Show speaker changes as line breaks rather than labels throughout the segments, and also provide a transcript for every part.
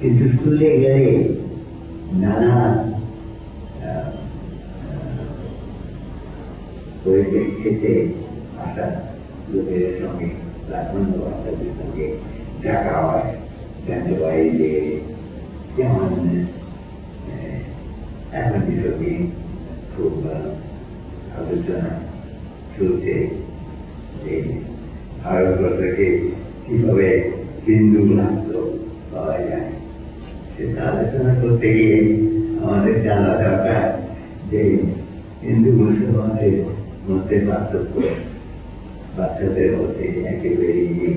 কিন্তু স্কুলে গেলে নানা পরিপ্রেক্ষিতে আসা লোকের সঙ্গে লাখন্য বাচ্চাদের সঙ্গে দেখা হয়। জানতে পারি যে যেমন এখন বিষয়টি খুব আলোচনা চলছে যে ভারতবর্ষকে কীভাবে হিন্দু রাষ্ট্র পাওয়া যায়। আলোচনা করতে গিয়ে আমাদের জানা দরকার যে হিন্দু মুসলমানদের মধ্যে পার্থক্য, বাচ্চাদের মধ্যে একেবারেই নেই।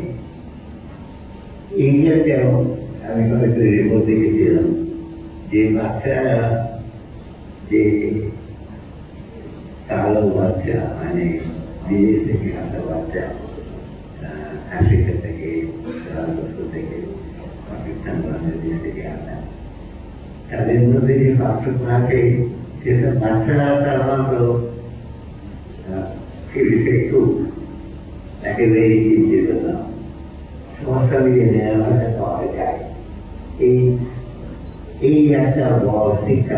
ইংল্যান্ডেও আমি হয়তো রিপোর্ট দেখেছিলাম যে বাচ্চারা যে কালো বাচ্চা মানে বিদেশ থেকে আসা තදින්දදී පාපුණාකේ තියෙන මනසනාතාවව කිවිසෙතු නැකේ ඉතිදෙනවා සෝසලිය නෑවට පායයි ඒ ඒ යත වෝතික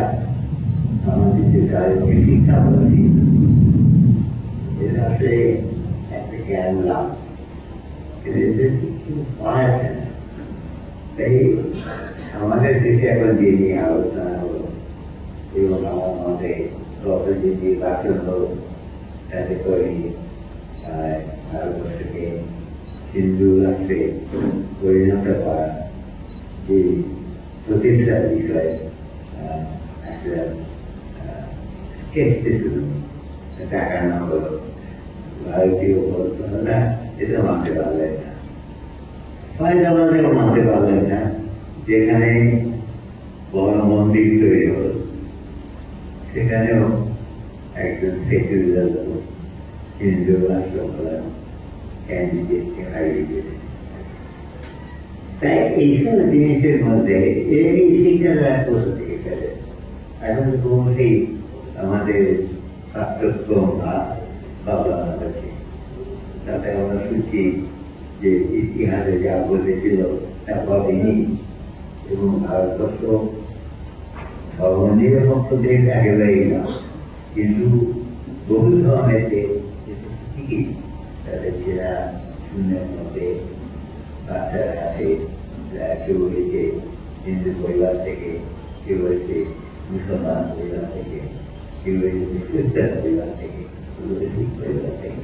සම්පිතකාරී විසිකවලදී එදාසේ ඇපිකෑන්ලා ඉතින් දෙති පායසන তাই আমাদের দেশে এখন যে নিয়ে আলোচনা হলো, এবং আমার মতে যে নির্বাচন হলো, তাতে করে ভারতবর্ষকে হিন্দু রাষ্ট্রে পরিণত করা যে প্রতিষ্ঠার বিষয়ে একটা স্কেচ ছিল দেখানো হলো। ভারতীয় পড়াশোনাটা এটা মানতে পারলেন না। হায়দ্রাবাদেও মানতে পারলেন না যেখানে বড় মন্দির তৈরি হলো, সেখানেও একজন জিনিসের মধ্যে এখন আমাদের পাঠ্যক্রম বা বাবা তাতে আমরা শুনছি যে ইতিহাসে যা বলেছিল তা বলেনি এবং ভারতবর্ষ ধর্মনিরপেক্ষ দেশ একেবারেই না। কিন্তু বহু ধরনের দেশ ঠিকই তাদের ছেঁড়া শূন্যের মধ্যে বাচ্চারা আছে কেউ হয়েছে হিন্দু পরিবার থেকে কেউ হয়েছে মুসলমান পরিবার থেকে কেউ হয়েছে খ্রিস্টান পরিবার থেকে কেউ পরিবার থেকে।